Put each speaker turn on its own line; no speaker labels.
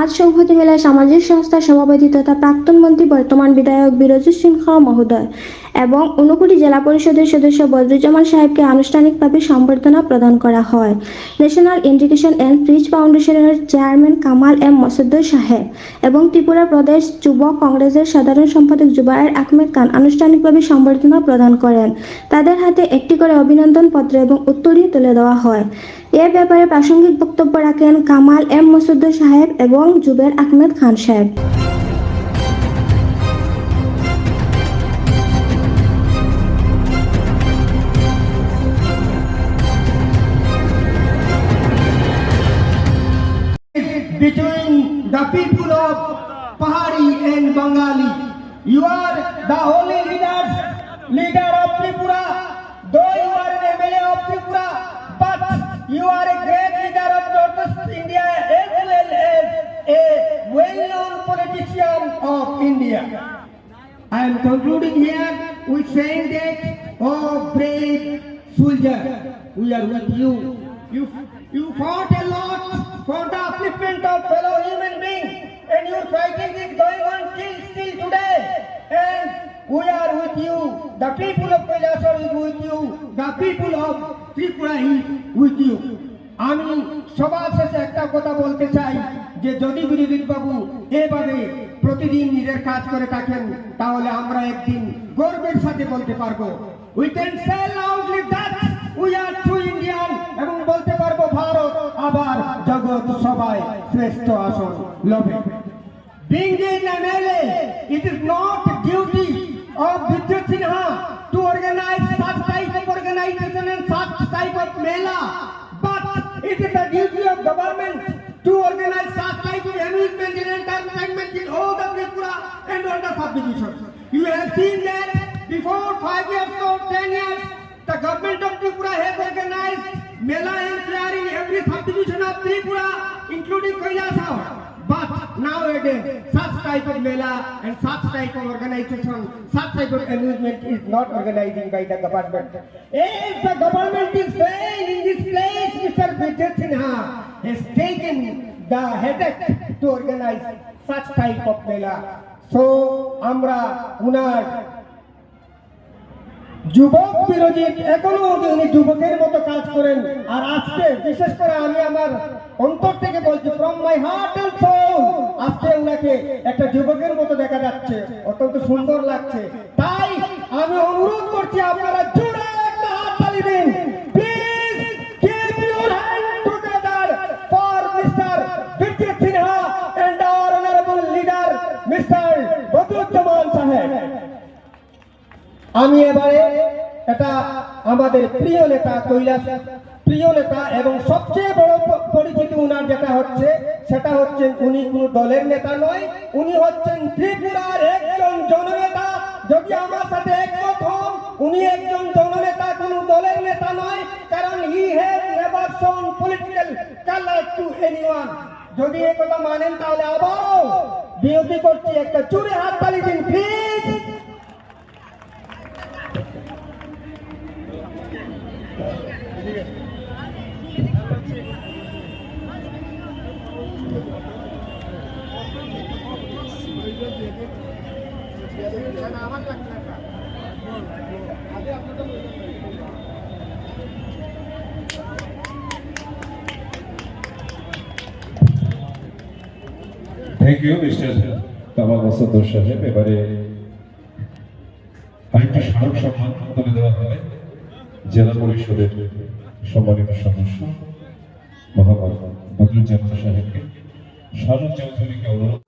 আজ সংহতি মেলায় সামাজিক সংস্থার সভাপতি তথা প্রাক্তন মন্ত্রী বর্তমান বিধায়ক বিরজিৎ সিংহ মহোদয়। এবং ঊনকোটি জেলা পরিষদের সদস্য বদরুজ্জামান সাহেবকে আনুষ্ঠানিকভাবে সম্বর্ধনা প্রদান করা হয়। ন্যাশনাল এডুকেশন অ্যান্ড ফ্রিজ ফাউন্ডেশনের চেয়ারম্যান কামাল এম মসুদ্দুর সাহেব এবং ত্রিপুরা প্রদেশ যুব কংগ্রেসের সাধারণ সম্পাদক জুবায়ের আহমেদ খান আনুষ্ঠানিকভাবে সম্বর্ধনা প্রদান করেন। তাদের হাতে একটি করে অভিনন্দন পত্র এবং উত্তরীয় তুলে দেওয়া হয়। এ ব্যাপারে প্রাসঙ্গিক বক্তব্য রাখেন কামাল এম মসুদ্দুর সাহেব এবং জুবের আহমেদ খান সাহেব।
Between the people of Pahari and Bengali. You are the only leaders, leader of Tripura. Though you are an MLA of Tripura, but you are a great leader of Northeast India as well as a well-known politician of India. I am concluding here with saying that, oh brave soldier, we are with you. You, you fought a lot for the upliftment of fellow human beings, and your fighting is going on till still today. And we are with you. The people of Kailasar is with you. The people of Tripura is with you. আমি সবার শেষে একটা কথা বলতে চাই যে যদি বিরোধী বাবু এভাবে প্রতিদিন নিজের কাজ করে থাকেন তাহলে আমরা একদিন গর্বের সাথে বলতে পারব we can say loudly that we are true জগৎ সবাই শ্রেষ্ঠ আসন লবে Being an MLA, it is not duty of Vijay Sinha to organize such type of organization and such type of mela, but it is the duty of government to organize such type of amusement and entertainment in all the Tripura and all the subdivisions. You have seen that before five years or ten years, the government of Tripura has organized mela and fair in every subdivision of Tripura, including Kailasam. But nowadays, such type of mela and such type of organization, such type of amusement is not organizing by the government. If the government is saying in this place, Mr. Vijay Sinha has taken the headache to organize such type of mela. So, Amra, Unar, যুবক বিরোধী এখনও উনি যুবকের মতো কাজ করেন, আর আজকে বিশেষ করে আমি আমার অন্তর থেকে বলছি from my heart and soul আজকে উনাকে একটা যুবকের মতো দেখা যাচ্ছে। অত্যন্ত সুন্দর লাগছে তাই আমি অনুরোধ করছি আপনারা জোরে একটা হাত তালি দিন please keep your hand together for mister Bijoy Sinha and our honourable leader mister Badruzzaman Saheb আমি এবারে এটা আমাদের প্রিয় নেতা কৈলাস, প্রিয় নেতা এবং সবচেয়ে বড় পরিচিতি উনার যেটা হচ্ছে, সেটা হচ্ছে উনি কোনো দলের নেতা নয়, উনি হচ্ছেন ত্রিপুরার একজন জননেতা। যদি আমার সাথে একমত হন, উনি একজন জননেতা, কোনো দলের নেতা নয়, কারণ he has never shown political colour to anyone. যদি এই কথা মানেন তাহলে আবারও বিরোধী করছি, একটা চুরি হাত তালি দিন please
thank you mister Kamal Masadur Saheb এবারে আরেকটি স্মারক সম্মান তুলে দেওয়া হবে। জেলা পরিষদের সম্মানিত সদস্য মহাভারত বদরুজ্জামান সাহেবকে শারদ চৌধুরীকে অনুরোধ